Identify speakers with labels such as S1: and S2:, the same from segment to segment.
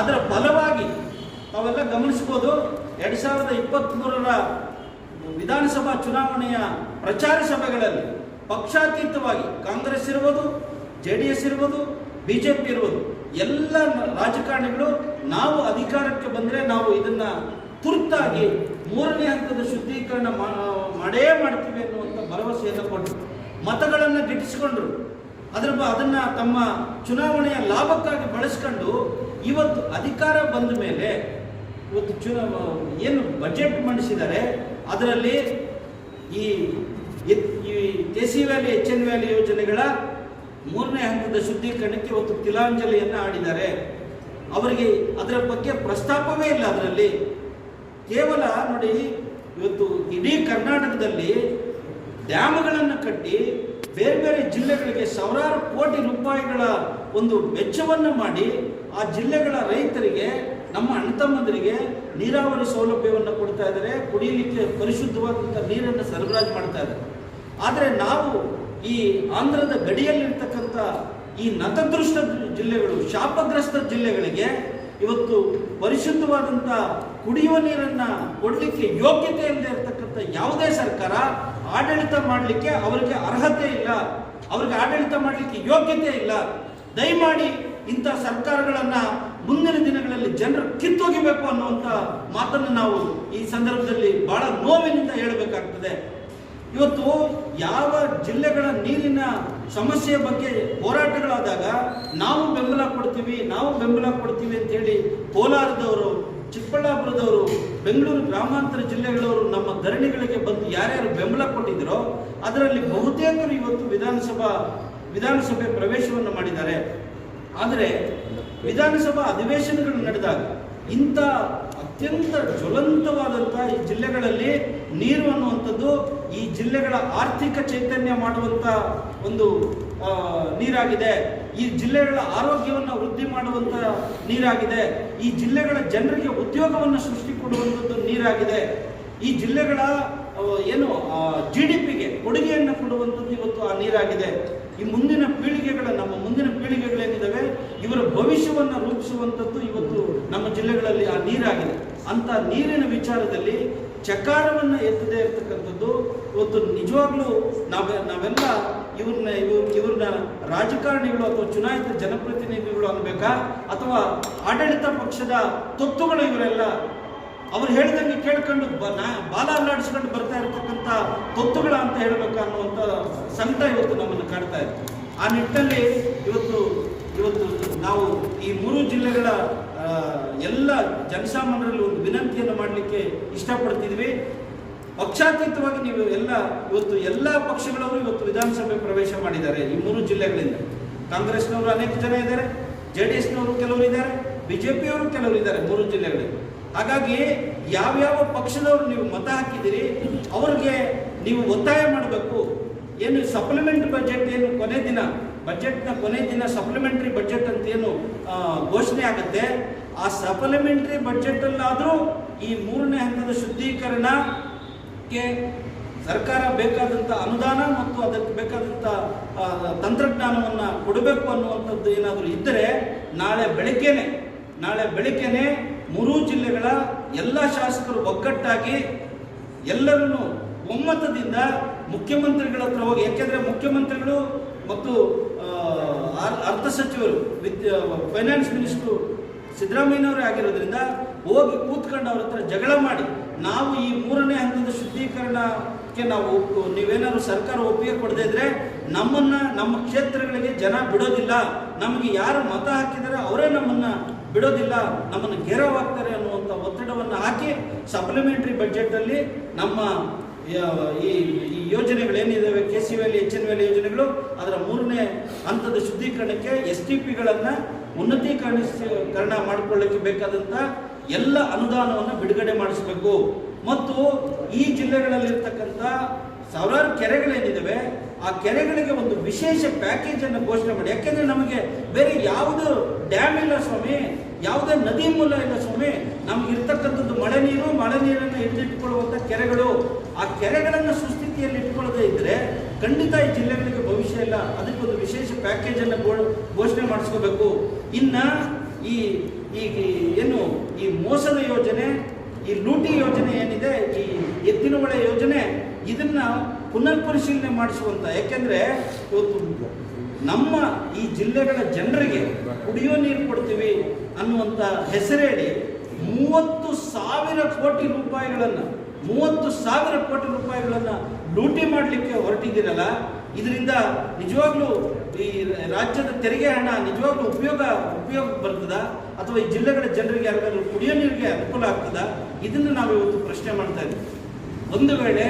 S1: ಅದರ ಫಲವಾಗಿ ತಾವೆಲ್ಲ ಗಮನಿಸ್ಬೋದು ಎರಡು ಸಾವಿರದ ಇಪ್ಪತ್ತ್ಮೂರರ ವಿಧಾನಸಭಾ ಚುನಾವಣೆಯ ಪ್ರಚಾರ ಸಭೆಗಳಲ್ಲಿ ಪಕ್ಷಾತೀತವಾಗಿ ಕಾಂಗ್ರೆಸ್ ಇರ್ಬೋದು, ಜೆ ಡಿ ಎಸ್ ಇರ್ಬೋದು, ಬಿ ಜೆ ಪಿ ಇರ್ಬೋದು, ಎಲ್ಲ ರಾಜಕಾರಣಿಗಳು ನಾವು ಅಧಿಕಾರಕ್ಕೆ ಬಂದರೆ ನಾವು ಇದನ್ನು ತುರ್ತಾಗಿ ಮೂರನೇ ಹಂತದ ಶುದ್ಧೀಕರಣ ಮಾಡೇ ಮಾಡ್ತೀವಿ ಅನ್ನುವಂಥ ಭರವಸೆಯನ್ನು ಕೊಟ್ಟರು. ಮತಗಳನ್ನು ಗಿಟ್ಟಿಸಿಕೊಂಡ್ರು. ಅದರ ಅದನ್ನ ತಮ್ಮ ಚುನಾವಣೆಯ ಲಾಭಕ್ಕಾಗಿ ಬಳಸ್ಕೊಂಡು ಇವತ್ತು ಅಧಿಕಾರ ಬಂದ ಮೇಲೆ ಇವತ್ತು ಚುನ ಏನು ಬಜೆಟ್ ಮಂಡಿಸಿದ್ದಾರೆ, ಅದರಲ್ಲಿ ಈ ಈ C valley H N valley ಯೋಜನೆಗಳ ಮೂರನೇ ಹಂತದ ಶುದ್ಧೀಕರಣಕ್ಕೆ ಇವತ್ತು ತಿಲಾಂಜಲಿಯನ್ನು ಆಡಿದ್ದಾರೆ. ಅವರಿಗೆ ಅದರ ಬಗ್ಗೆ ಪ್ರಸ್ತಾಪವೇ ಇಲ್ಲ ಅದರಲ್ಲಿ. ಕೇವಲ ನೋಡಿ, ಇವತ್ತು ಇಡೀ ಕರ್ನಾಟಕದಲ್ಲಿ ಡ್ಯಾಮ್ಗಳನ್ನು ಕಟ್ಟಿ ಬೇರೆ ಬೇರೆ ಜಿಲ್ಲೆಗಳಿಗೆ ಸಾವಿರಾರು ಕೋಟಿ ರೂಪಾಯಿಗಳ ಒಂದು ವೆಚ್ಚವನ್ನು ಮಾಡಿ ಆ ಜಿಲ್ಲೆಗಳ ರೈತರಿಗೆ, ನಮ್ಮ ಅಣ್ಣ ತಮ್ಮಂದರಿಗೆ ನೀರಾವರಿ ಸೌಲಭ್ಯವನ್ನು ಕೊಡ್ತಾ ಇದ್ದಾರೆ, ಕುಡಿಯಲಿಕ್ಕೆ ಪರಿಶುದ್ಧವಾದಂಥ ನೀರನ್ನು ಸರಬರಾಜು ಮಾಡ್ತಾ ಇದ್ದಾರೆ. ಆದರೆ ನಾವು ಈ ಆಂಧ್ರದ ಗಡಿಯಲ್ಲಿರ್ತಕ್ಕಂಥ ಈ ನತದೃಷ್ಟ ಜಿಲ್ಲೆಗಳು, ಶಾಪಗ್ರಸ್ತ ಜಿಲ್ಲೆಗಳಿಗೆ ಇವತ್ತು ಪರಿಶುದ್ಧವಾದಂಥ ಕುಡಿಯುವ ನೀರನ್ನು ಕೊಡಲಿಕ್ಕೆ ಯೋಗ್ಯತೆ ಇಲ್ಲದೆ ಇರತಕ್ಕಂಥ ಯಾವುದೇ ಸರ್ಕಾರ ಆಡಳಿತ ಮಾಡಲಿಕ್ಕೆ ಅವರಿಗೆ ಅರ್ಹತೆ ಇಲ್ಲ. ಅವ್ರಿಗೆ ಆಡಳಿತ ಮಾಡಲಿಕ್ಕೆ ಯೋಗ್ಯತೆ ಇಲ್ಲ. ದಯಮಾಡಿ ಇಂಥ ಸರ್ಕಾರಗಳನ್ನ ಮುಂದಿನ ದಿನಗಳಲ್ಲಿ ಜನರು ಕಿತ್ತೋಗಿಬೇಕು ಅನ್ನುವಂಥ ಮಾತನ್ನು ನಾವು ಈ ಸಂದರ್ಭದಲ್ಲಿ ಬಹಳ ನೋವಿನಿಂದ ಹೇಳಬೇಕಾಗ್ತದೆ. ಇವತ್ತು ಯಾವ ಜಿಲ್ಲೆಗಳ ನೀರಿನ ಸಮಸ್ಯೆಯ ಬಗ್ಗೆ ಹೋರಾಟಗಳಾದಾಗ ನಾವು ಬೆಂಬಲ ಕೊಡ್ತೀವಿ, ನಾವು ಬೆಂಬಲ ಕೊಡ್ತೀವಿ ಅಂತ ಹೇಳಿ ಕೋಲಾರದವರು, ಚಿಕ್ಕಬಳ್ಳಾಪುರದವರು, ಬೆಂಗಳೂರು ಗ್ರಾಮಾಂತರ ಜಿಲ್ಲೆಗಳವರು ನಮ್ಮ ಧರಣಿಗಳಿಗೆ ಬಂದು ಯಾರ್ಯಾರು ಬೆಂಬಲ ಕೊಟ್ಟಿದ್ದರೋ ಅದರಲ್ಲಿ ಬಹುತೇಕರು ಇವತ್ತು ವಿಧಾನಸಭಾ, ವಿಧಾನಸಭೆ ಪ್ರವೇಶವನ್ನು ಮಾಡಿದ್ದಾರೆ. ಆದರೆ ವಿಧಾನಸಭಾ ಅಧಿವೇಶನಗಳು ನಡೆದಾಗ ಇಂಥ ಅತ್ಯಂತ ಜ್ವಲಂತವಾದಂಥ ಈ ಜಿಲ್ಲೆಗಳಲ್ಲಿ ನೀರು ಅನ್ನುವಂಥದ್ದು ಈ ಜಿಲ್ಲೆಗಳ ಆರ್ಥಿಕ ಚೈತನ್ಯ ಮಾಡುವಂಥ ಒಂದು ನೀರಾಗಿದೆ. ಈ ಜಿಲ್ಲೆಗಳ ಆರೋಗ್ಯವನ್ನು ವೃದ್ಧಿ ಮಾಡುವಂಥ ನೀರಾಗಿದೆ. ಈ ಜಿಲ್ಲೆಗಳ ಜನರಿಗೆ ಉದ್ಯೋಗವನ್ನು ಸೃಷ್ಟಿ ಕೊಡುವಂಥದ್ದು ನೀರಾಗಿದೆ. ಈ ಜಿಲ್ಲೆಗಳ ಏನು ಜಿ ಡಿ ಪಿಗೆ ಕೊಡುಗೆಯನ್ನು ಕೊಡುವಂಥದ್ದು ಇವತ್ತು ಆ ನೀರಾಗಿದೆ. ಈ ಮುಂದಿನ ಪೀಳಿಗೆಗಳ, ನಮ್ಮ ಮುಂದಿನ ಪೀಳಿಗೆಗಳೇನಿದ್ದಾವೆ ಇವರ ಭವಿಷ್ಯವನ್ನು ರೂಪಿಸುವಂಥದ್ದು ಇವತ್ತು ನಮ್ಮ ಜಿಲ್ಲೆಗಳಲ್ಲಿ ಆ ನೀರಾಗಿದೆ. ಅಂತ ನೀರಿನ ವಿಚಾರದಲ್ಲಿ ಚಕಾರವನ್ನು ಎತ್ತದೇ ಇರತಕ್ಕಂಥದ್ದು ಇವತ್ತು ನಿಜವಾಗ್ಲೂ ನಾವೆ, ನಾವೆಲ್ಲ ಇವ್ರನ್ನ ಇವ್ರ ಇವ್ರನ್ನ ರಾಜಕಾರಣಿಗಳು ಅಥವಾ ಚುನಾಯಿತ ಜನಪ್ರತಿನಿಧಿಗಳು ಅನ್ಬೇಕಾ? ಅಥವಾ ಆಡಳಿತ ಪಕ್ಷದ ತೊತ್ತುಗಳು ಇವರೆಲ್ಲ ಅವ್ರು ಹೇಳಿದಂಗೆ ಕೇಳ್ಕೊಂಡು ಬಾಲ ಅಲ್ಲಾಡಿಸ್ಕೊಂಡು ಬರ್ತಾ ಇರತಕ್ಕಂಥ ತೊತ್ತುಗಳ ಅಂತ ಹೇಳ್ಬೇಕು ಅನ್ನುವಂಥ ಸಂಕಟ ಇವತ್ತು ನಮ್ಮನ್ನು ಕಾಡ್ತಾ ಇದೆ. ಆ ನಿಟ್ಟಿನಲ್ಲಿ ಇವತ್ತು ಇವತ್ತು ನಾವು ಈ ಮೂರು ಜಿಲ್ಲೆಗಳ ಎಲ್ಲ ಜನಸಾಮಾನ್ಯರಲ್ಲಿ ಒಂದು ವಿನಂತಿಯನ್ನು ಮಾಡಲಿಕ್ಕೆ ಇಷ್ಟಪಡ್ತಿದ್ವಿ. ಪಕ್ಷಾತೀತವಾಗಿ ನೀವು ಎಲ್ಲ, ಇವತ್ತು ಎಲ್ಲ ಪಕ್ಷಗಳವರು ಇವತ್ತು ವಿಧಾನಸಭೆ ಪ್ರವೇಶ ಮಾಡಿದ್ದಾರೆ ಈ ಮೂರು ಜಿಲ್ಲೆಗಳಿಂದ. ಕಾಂಗ್ರೆಸ್ನವರು ಅನೇಕ ಜನ ಇದ್ದಾರೆ, ಜೆ ಡಿ ಎಸ್ನವರು ಕೆಲವರು ಇದ್ದಾರೆ ಬಿಜೆಪಿಯವರು ಕೆಲವರು ಇದ್ದಾರೆ ಮೂರು ಜಿಲ್ಲೆಗಳಲ್ಲಿ. ಹಾಗಾಗಿ ಯಾವ್ಯಾವ ಪಕ್ಷದವರು ನೀವು ಮತ ಹಾಕಿದ್ದೀರಿ ಅವ್ರಿಗೆ ನೀವು ಒತ್ತಾಯ ಮಾಡಬೇಕು. ಏನು ಸಪ್ಲಿಮೆಂಟ್ ಬಜೆಟ್ ಏನು ಕೊನೆ ದಿನ ಬಜೆಟ್ನ ಕೊನೆ ದಿನ ಸಪ್ಲಿಮೆಂಟರಿ ಬಜೆಟ್ ಅಂತ ಏನು ಘೋಷಣೆ ಆಗುತ್ತೆ. ಆ ಸಪ್ಲಿಮೆಂಟರಿ ಬಜೆಟಲ್ಲಾದರೂ ಈ ಮೂರನೇ ಹಂತದ ಶುದ್ಧೀಕರಣಕ್ಕೆ ಸರ್ಕಾರ ಬೇಕಾದಂಥ ಅನುದಾನ ಮತ್ತು ಅದಕ್ಕೆ ಬೇಕಾದಂಥ ತಂತ್ರಜ್ಞಾನವನ್ನು ಕೊಡಬೇಕು ಅನ್ನುವಂಥದ್ದು ಏನಾದರೂ ಇದ್ದರೆ ನಾಳೆ ಬೆಳಗ್ಗೆನೆ ನಾಳೆ ಬೆಳಗ್ಗೆನೆ ಮೂರೂ ಜಿಲ್ಲೆಗಳ ಎಲ್ಲ ಶಾಸಕರು ಒಗ್ಗಟ್ಟಾಗಿ ಎಲ್ಲರನ್ನು ಒಮ್ಮತದಿಂದ ಮುಖ್ಯಮಂತ್ರಿಗಳ ಹತ್ರ ಹೋಗಿ, ಯಾಕೆಂದ್ರೆ ಮುಖ್ಯಮಂತ್ರಿಗಳು ಮತ್ತು ಅರ್ಥ ಸಚಿವರು ವಿದ್ಯ ಫೈನಾನ್ಸ್ ಮಿನಿಸ್ಟ್ರು ಸಿದ್ದರಾಮಯ್ಯನವರೇ ಆಗಿರೋದ್ರಿಂದ ಹೋಗಿ ಕೂತ್ಕೊಂಡು ಅವ್ರ ಹತ್ರ ಜಗಳ ಮಾಡಿ, ನಾವು ಈ ಮೂರನೇ ಹಂತದ ಶುದ್ಧೀಕರಣಕ್ಕೆ ನಾವು ನೀವೇನಾದ್ರೂ ಸರ್ಕಾರ ಒಪ್ಪಿಗೆ ಕೊಡದೇ ಇದ್ರೆ ನಮ್ಮನ್ನ, ನಮ್ಮ ಕ್ಷೇತ್ರಗಳಿಗೆ ಜನ ಬಿಡೋದಿಲ್ಲ. ನಮಗೆ ಯಾರು ಮತ ಹಾಕಿದರೆ ಅವರೇ ನಮ್ಮನ್ನ ಬಿಡೋದಿಲ್ಲ, ನಮ್ಮನ್ನು ಘೇರವಾಗ್ತಾರೆ ಅನ್ನುವಂಥ ಒತ್ತಡವನ್ನು ಹಾಕಿ ಸಪ್ಲಿಮೆಂಟ್ರಿ ಬಜೆಟಲ್ಲಿ ನಮ್ಮ ಈ ಈ ಯೋಜನೆಗಳೇನಿದ್ದಾವೆ K C valley H N valley ಯೋಜನೆಗಳು, ಅದರ ಮೂರನೇ ಹಂತದ ಶುದ್ಧೀಕರಣಕ್ಕೆ ಎಸ್ ಟಿ ಪಿಗಳನ್ನು ಉನ್ನತೀಕರಣ ಮಾಡಿಕೊಳ್ಳಕ್ಕೆ ಬೇಕಾದಂಥ ಎಲ್ಲ ಅನುದಾನವನ್ನು ಬಿಡುಗಡೆ ಮಾಡಿಸಬೇಕು. ಮತ್ತು ಈ ಜಿಲ್ಲೆಗಳಲ್ಲಿರ್ತಕ್ಕಂಥ ಸಾವಿರಾರು ಕೆರೆಗಳೇನಿದ್ದಾವೆ ಆ ಕೆರೆಗಳಿಗೆ ಒಂದು ವಿಶೇಷ ಪ್ಯಾಕೇಜ್ ಅನ್ನು ಘೋಷಣೆ ಮಾಡಿ. ಯಾಕೆಂದ್ರೆ ನಮಗೆ ಬೇರೆ ಯಾವುದು ಡ್ಯಾಮ್ ಇಲ್ಲ ಸ್ವಾಮಿ, ಯಾವುದೇ ನದಿ ಮೂಲ ಇಲ್ಲ ಸ್ವಾಮಿ, ನಮ್ಗೆ ಇರ್ತಕ್ಕಂಥದ್ದು ಮಳೆ ನೀರು, ಮಳೆ ನೀರನ್ನು ಹಿಡಿದಿಟ್ಟುಕೊಳ್ಳುವಂಥ ಕೆರೆಗಳು. ಆ ಕೆರೆಗಳನ್ನು ಸುಸ್ಥಿತಿಯಲ್ಲಿ ಇಟ್ಕೊಳ್ಳದೇ ಇದ್ರೆ ಖಂಡಿತ ಈ ಜಿಲ್ಲೆಗಳಿಗೆ ಭವಿಷ್ಯ ಇಲ್ಲ. ಅದಕ್ಕೊಂದು ವಿಶೇಷ ಪ್ಯಾಕೇಜ್ ಅನ್ನು ಘೋಷಣೆ ಮಾಡಿಸ್ಕೋಬೇಕು. ಇನ್ನ ಈ ಈ ಈ ಮೋಸದ ಯೋಜನೆ, ಈ ಲೂಟಿ ಯೋಜನೆ ಏನಿದೆ, ಈ ಎತ್ತಿನ ಮಳೆ ಯೋಜನೆ, ಇದನ್ನ ಪುನರ್ ಪರಿಶೀಲನೆ ಮಾಡಿಸುವಂತ. ಯಾಕೆಂದ್ರೆ ಇವತ್ತು ನಮ್ಮ ಈ ಜಿಲ್ಲೆಗಳ ಜನರಿಗೆ ಕುಡಿಯೋ ನೀರು ಕೊಡ್ತೀವಿ ಅನ್ನುವಂಥ ಹೆಸರೇಳಿ ಮೂವತ್ತು ಸಾವಿರ ಕೋಟಿ ರೂಪಾಯಿಗಳನ್ನು, ಮೂವತ್ತು ಸಾವಿರ ಕೋಟಿ ರೂಪಾಯಿಗಳನ್ನು ಲೂಟಿ ಮಾಡಲಿಕ್ಕೆ ಹೊರಟಿದ್ದೀರಲ್ಲ, ಇದರಿಂದ ನಿಜವಾಗ್ಲೂ ಈ ರಾಜ್ಯದ ತೆರಿಗೆ ಹಣ ನಿಜವಾಗ್ಲೂ ಉಪಯೋಗ ಉಪಯೋಗ ಬರ್ತದ? ಅಥವಾ ಈ ಜಿಲ್ಲೆಗಳ ಜನರಿಗೆ ಯಾರಿಗಾದ್ರೂ ಕುಡಿಯೋ ನೀರಿಗೆ ಅನುಕೂಲ ಆಗ್ತದ? ಇದನ್ನು ನಾವು ಇವತ್ತು ಪ್ರಶ್ನೆ ಮಾಡ್ತಾ ಇದ್ದೀವಿ ಒಂದು ವೇಳೆ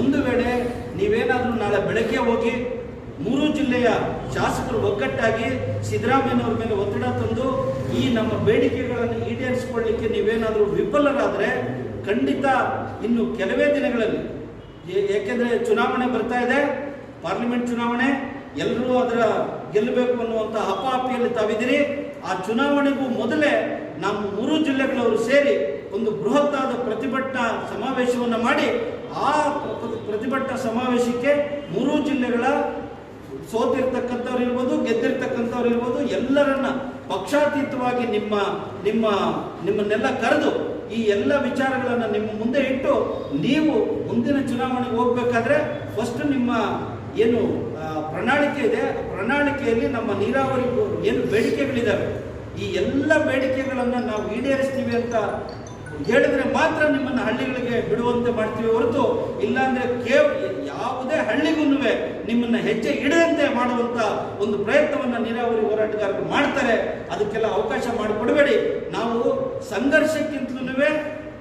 S1: ಒಂದು ವೇಳೆ ನೀವೇನಾದರೂ ನಾಳೆ ಬೆಳಗ್ಗೆ ಹೋಗಿ ಮೂರು ಜಿಲ್ಲೆಯ ಶಾಸಕರು ಒಗ್ಗಟ್ಟಾಗಿ ಸಿದ್ದರಾಮಯ್ಯನವ್ರ ಮೇಲೆ ಒತ್ತಡ ತಂದು ಈ ನಮ್ಮ ಬೇಡಿಕೆಗಳನ್ನು ಈಡೇರಿಸಿಕೊಳ್ಳಿಕ್ಕೆ ನೀವೇನಾದರೂ ವಿಫಲರಾದರೆ ಖಂಡಿತ ಇನ್ನು ಕೆಲವೇ ದಿನಗಳಲ್ಲಿ ಏಕೆಂದರೆ ಚುನಾವಣೆ ಬರ್ತಾ ಇದೆ, ಪಾರ್ಲಿಮೆಂಟ್ ಚುನಾವಣೆ, ಎಲ್ಲರೂ ಅದರ ಗೆಲ್ಲಬೇಕು ಅನ್ನುವಂಥ ಹಪಾಹಪಿಯಲ್ಲಿ ತಾವಿದ್ದೀರಿ. ಆ ಚುನಾವಣೆಗೂ ಮೊದಲೇ ನಮ್ಮ ಮೂರು ಜಿಲ್ಲೆಗಳವರು ಸೇರಿ ಒಂದು ಬೃಹತ್ತಾದ ಪ್ರತಿಭಟನಾ ಸಮಾವೇಶವನ್ನು ಮಾಡಿ ಆ ಪ್ರ- ಪ್ರತಿಭಟನಾ ಸಮಾವೇಶಕ್ಕೆ ಮೂರು ಜಿಲ್ಲೆಗಳ ಸೋತಿರ್ತಕ್ಕಂಥವ್ರು ಇರ್ಬೋದು, ಗೆದ್ದಿರ್ತಕ್ಕಂಥವ್ರು ಇರ್ಬೋದು, ಎಲ್ಲರನ್ನ ಪಕ್ಷಾತೀತವಾಗಿ ನಿಮ್ಮ ನಿಮ್ಮ, ನಿಮ್ಮನ್ನೆಲ್ಲ ಕರೆದು ಈ ಎಲ್ಲ ವಿಚಾರಗಳನ್ನು ನಿಮ್ಮ ಮುಂದೆ ಇಟ್ಟು ನೀವು ಮುಂದಿನ ಚುನಾವಣೆಗೆ ಹೋಗ್ಬೇಕಾದ್ರೆ ಫಸ್ಟ್ ನಿಮ್ಮ ಏನು ಪ್ರಣಾಳಿಕೆ ಇದೆ. ಪ್ರಣಾಳಿಕೆಯಲ್ಲಿ ನಮ್ಮ ನೀರಾವರಿ ಏನು ಬೇಡಿಕೆಗಳಿದ್ದಾವೆ ಈ ಎಲ್ಲ ಬೇಡಿಕೆಗಳನ್ನು ನಾವು ಈಡೇರಿಸ್ತೀವಿ ಅಂತ ಹೇಳಿದ್ರೆ ಮಾತ್ರ ನಿಮ್ಮನ್ನು ಹಳ್ಳಿಗಳಿಗೆ ಬಿಡುವಂತೆ ಮಾಡ್ತೀವಿ ಹೊರತು ಇಲ್ಲಾಂದ್ರೆ ಕೇವಲ ಯಾವುದೇ ಹಳ್ಳಿಗೂ ನಿಮ್ಮನ್ನ ಹೆಜ್ಜೆ ಇಡದಂತೆ ಮಾಡುವಂತ ಒಂದು ಪ್ರಯತ್ನವನ್ನ ನೀರಾವರಿ ಹೋರಾಟಗಾರರು ಮಾಡ್ತಾರೆ. ಅದಕ್ಕೆಲ್ಲ ಅವಕಾಶ ಮಾಡಿಕೊಡಬೇಡಿ. ನಾವು ಸಂಘರ್ಷಕ್ಕಿಂತಲೂ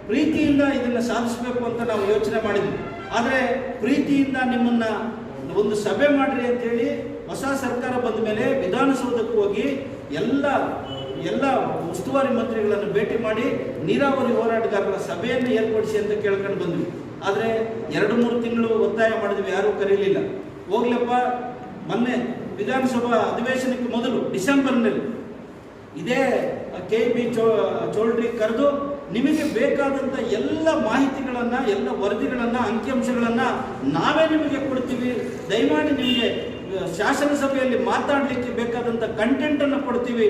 S1: ಪ್ರೀತಿಯಿಂದ ಇದನ್ನ ಸಾಧಿಸಬೇಕು ಅಂತ ನಾವು ಯೋಚನೆ ಮಾಡಿದ್ವಿ. ಆದರೆ ಪ್ರೀತಿಯಿಂದ ನಿಮ್ಮನ್ನ ಒಂದು ಸಭೆ ಮಾಡ್ರಿ ಅಂತ ಹೇಳಿ ಹೊಸ ಸರ್ಕಾರ ಬಂದ ಮೇಲೆ ವಿಧಾನಸೌಧಕ್ಕೆ ಹೋಗಿ ಎಲ್ಲ ಎಲ್ಲ ಉಸ್ತುವಾರಿ ಮಂತ್ರಿಗಳನ್ನು ಭೇಟಿ ಮಾಡಿ ನೀರಾವರಿ ಹೋರಾಟಗಾರರ ಸಭೆಯನ್ನು ಏರ್ಪಡಿಸಿ ಅಂತ ಕೇಳ್ಕೊಂಡು ಬಂದ್ವಿ. ಆದರೆ ಎರಡು ಮೂರು ತಿಂಗಳು ಒತ್ತಾಯ ಮಾಡಿದ್ವಿ, ಯಾರೂ ಕರೀಲಿಲ್ಲ. ಹೋಗ್ಲಪ್ಪ, ಮೊನ್ನೆ ವಿಧಾನಸಭಾ ಅಧಿವೇಶನಕ್ಕೆ ಮೊದಲು ಡಿಸೆಂಬರ್ನಲ್ಲಿ ಇದೇ ಕೆ ಬಿ ಚೋ ಚೋಳ್ರಿ ಕರೆದು ನಿಮಗೆ ಬೇಕಾದಂಥ ಎಲ್ಲ ಮಾಹಿತಿಗಳನ್ನು, ಎಲ್ಲ ವರದಿಗಳನ್ನು, ಅಂಕಿಅಂಶಗಳನ್ನು ನಾವೇ ನಿಮಗೆ ಕೊಡ್ತೀವಿ. ದಯಮಾಡಿ ನಿಮಗೆ ಶಾಸನಸಭೆಯಲ್ಲಿ ಮಾತಾಡಲಿಕ್ಕೆ ಬೇಕಾದಂಥ ಕಂಟೆಂಟನ್ನು ಕೊಡ್ತೀವಿ.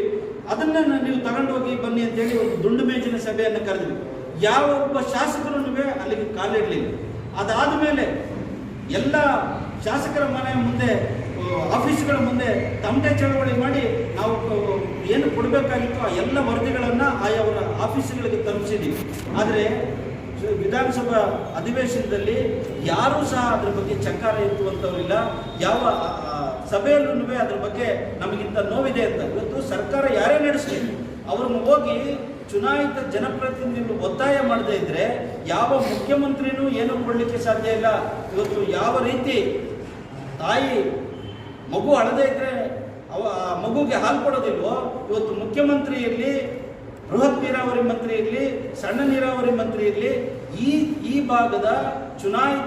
S1: ಅದನ್ನು ನೀವು ತಗೊಂಡೋಗಿ ಬನ್ನಿ ಅಂತೇಳಿ ಒಂದು ದುಂಡು ಮೇಜಿನ ಸಭೆಯನ್ನು ಕರೆದ್ವಿ. ಯಾವ ಒಬ್ಬ ಶಾಸಕರು ಅಲ್ಲಿಗೆ ಕಾಲಿಡಲಿಲ್ಲ ಅದಾದ ಮೇಲೆ ಎಲ್ಲ ಶಾಸಕರ ಮನೆ ಮುಂದೆ ಆಫೀಸ್ಗಳ ಮುಂದೆ ತಮಟೆ ಚಳವಳಿ ಮಾಡಿ ನಾವು ಏನು ಕೊಡಬೇಕಾಗಿತ್ತು ಆ ಎಲ್ಲ ವರದಿಗಳನ್ನು ಆಯವರ ಆಫೀಸ್ಗಳಿಗೆ ತಲುಪಿಸಿದ್ದೀವಿ ಆದರೆ ವಿಧಾನಸಭಾ ಅಧಿವೇಶನದಲ್ಲಿ ಯಾರೂ ಸಹ ಅದ್ರ ಬಗ್ಗೆ ಚಕಾರ ಎತ್ತುವಂಥವ್ರಿಲ್ಲ ಯಾವ ಸಭೆಯಲ್ಲೂ ಅದ್ರ ಬಗ್ಗೆ ನಮಗಿಂತ ನೋವಿದೆ ಅಂತ. ಇವತ್ತು ಸರ್ಕಾರ ಯಾರೇ ನಡೆಸಲಿ, ಅವ್ರನ್ನ ಹೋಗಿ ಚುನಾಯಿತ ಜನಪ್ರತಿನಿಧಿಗಳು ಒತ್ತಾಯ ಮಾಡದೇ ಇದ್ರೆ ಯಾವ ಮುಖ್ಯಮಂತ್ರಿನೂ ಏನು ಕೊಡಲಿಕ್ಕೆ ಸಾಧ್ಯ ಇಲ್ಲ. ಇವತ್ತು ಯಾವ ರೀತಿ ತಾಯಿ ಮಗು ಅಳದೇ ಇದ್ರೆ ಅವ ಆ ಮಗುಗೆ ಹಾಲು ಕೊಡೋದಿಲ್ವೋ? ಇವತ್ತು ಮುಖ್ಯಮಂತ್ರಿ ಇರಲಿ, ಬೃಹತ್ ನೀರಾವರಿ ಮಂತ್ರಿ ಇರಲಿ, ಸಣ್ಣ ನೀರಾವರಿ ಮಂತ್ರಿ ಇರಲಿ, ಈ ಈ ಭಾಗದ ಚುನಾಯಿತ